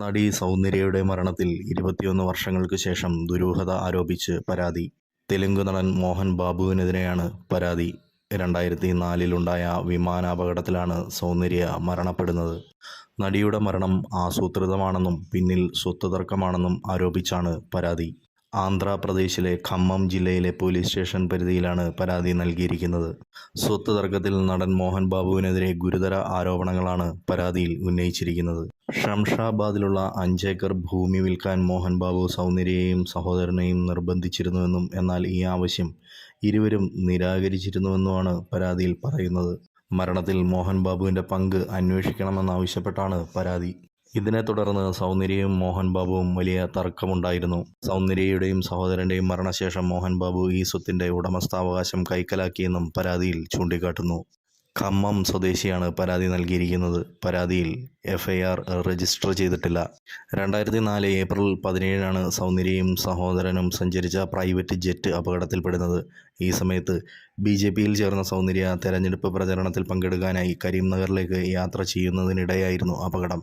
നടി സൗന്ദര്യയുടെ മരണത്തിൽ ഇരുപത്തിയൊന്ന് വർഷങ്ങൾക്ക് ശേഷം ദുരൂഹത ആരോപിച്ച് പരാതി. തെലുങ്ക് നടൻ മോഹൻ ബാബുവിനെതിരെയാണ് പരാതി. രണ്ടായിരത്തി നാലിലുണ്ടായ വിമാനാപകടത്തിലാണ് സൗന്ദര്യ മരണപ്പെടുന്നത്. നടിയുടെ മരണം ആസൂത്രിതമാണെന്നും പിന്നിൽ സ്വത്ത് തർക്കമാണെന്നും ആരോപിച്ചാണ് പരാതി. ആന്ധ്രാപ്രദേശിലെ ഖമ്മം ജില്ലയിലെ പോലീസ് സ്റ്റേഷൻ പരിധിയിലാണ് പരാതി നൽകിയിരിക്കുന്നത്. സ്വത്ത് തർക്കത്തിൽ നടൻ മോഹൻ ബാബുവിനെതിരെ ഗുരുതര ആരോപണങ്ങളാണ് പരാതിയിൽ ഉന്നയിച്ചിരിക്കുന്നത്. ഷംഷാബാദിലുള്ള അഞ്ചേക്കർ ഭൂമി വിൽക്കാൻ മോഹൻ ബാബു സൗന്ദര്യയെയും സഹോദരനെയും നിർബന്ധിച്ചിരുന്നുവെന്നും എന്നാൽ ഈ ആവശ്യം ഇരുവരും നിരാകരിച്ചിരുന്നുവെന്നുമാണ് പരാതിയിൽ പറയുന്നത്. മരണത്തിൽ മോഹൻ ബാബുവിന്റെ പങ്ക് അന്വേഷിക്കണമെന്നാവശ്യപ്പെട്ടാണ് പരാതി. ഇതിനെ തുടർന്ന് സൗന്ദര്യയും മോഹൻ ബാബുവും വലിയ തർക്കമുണ്ടായിരുന്നു. സൗന്ദര്യയുടെയും സഹോദരന്റെയും മരണശേഷം മോഹൻ ബാബു ഈ സ്വത്തിന്റെ ഉടമസ്ഥാവകാശം കൈക്കലാക്കിയെന്നും പരാതിയിൽ ചൂണ്ടിക്കാട്ടുന്നു. ഖമ്മം സ്വദേശിയാണ് പരാതി നൽകിയിരിക്കുന്നത്. പരാതിയിൽ എഫ് ഐ ആർ രജിസ്റ്റർ ചെയ്തിട്ടില്ല. രണ്ടായിരത്തി നാല് ഏപ്രിൽ പതിനേഴിനാണ് സൗന്ദര്യയും സഹോദരനും സഞ്ചരിച്ച പ്രൈവറ്റ് ജെറ്റ് അപകടത്തിൽപ്പെടുന്നത്. ഈ സമയത്ത് ബി ജെ പിയിൽ ചേർന്ന സൗന്ദര്യ തെരഞ്ഞെടുപ്പ് പ്രചരണത്തിൽ പങ്കെടുക്കാനായി കരീംനഗറിലേക്ക് യാത്ര ചെയ്യുന്നതിനിടെയായിരുന്നു അപകടം.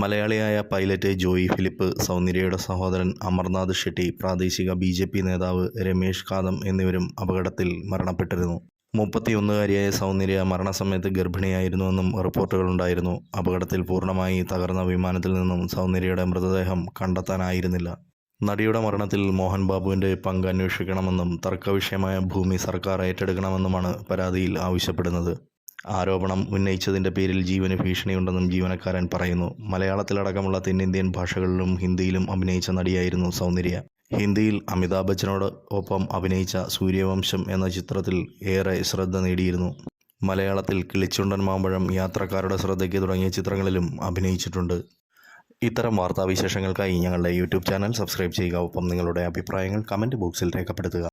മലയാളിയായ പൈലറ്റ് ജോയി ഫിലിപ്പ് സൗന്ദര്യയുടെ സഹോദരൻ അമർനാഥ് ഷെട്ടി പ്രാദേശിക ബി ജെ പി നേതാവ് രമേഷ് കാദം എന്നിവരും അപകടത്തിൽ മരണപ്പെട്ടിരുന്നു. മുപ്പത്തിയൊന്നുകാരിയായ സൗന്ദര്യ മരണസമയത്ത് ഗർഭിണിയായിരുന്നുവെന്നും റിപ്പോർട്ടുകളുണ്ടായിരുന്നു. അപകടത്തിൽ പൂർണമായി തകർന്ന വിമാനത്തിൽ നിന്നും സൗന്ദര്യയുടെ മൃതദേഹം കണ്ടെത്താനായിരുന്നില്ല. നടിയുടെ മരണത്തിൽ മോഹൻ ബാബുവിന്റെ പങ്ക് അന്വേഷിക്കണമെന്നും തർക്കവിഷയമായ ഭൂമി സർക്കാർ ഏറ്റെടുക്കണമെന്നുമാണ് പരാതിയിൽ ആവശ്യപ്പെടുന്നത്. ആരോപണം ഉന്നയിച്ചതിന്റെ പേരിൽ ജീവന് ഭീഷണിയുണ്ടെന്നും ജീവനക്കാരൻ പറയുന്നു. മലയാളത്തിലടക്കമുള്ള തെന്നിന്ത്യൻ ഭാഷകളിലും ഹിന്ദിയിലും അഭിനയിച്ച നടിയായിരുന്നു സൗന്ദര്യ. ഹിന്ദിയിൽ അമിതാഭ് ബച്ചനോട് ഒപ്പം അഭിനയിച്ച സൂര്യവംശം എന്ന ചിത്രത്തിൽ ഏറെ ശ്രദ്ധ നേടിയിരുന്നു. മലയാളത്തിൽ കിളിച്ചുണ്ടൻ മാമ്പഴം യാത്രക്കാരുടെ ശ്രദ്ധയ്ക്ക് തുടങ്ങിയ ചിത്രങ്ങളിലും അഭിനയിച്ചിട്ടുണ്ട്. ഇത്തരം വാർത്താവിശേഷങ്ങൾക്കായി ഞങ്ങളുടെ യൂട്യൂബ് ചാനൽ സബ്സ്ക്രൈബ് ചെയ്യുക. ഒപ്പം നിങ്ങളുടെ അഭിപ്രായങ്ങൾ കമന്റ് ബോക്സിൽ രേഖപ്പെടുത്തുക.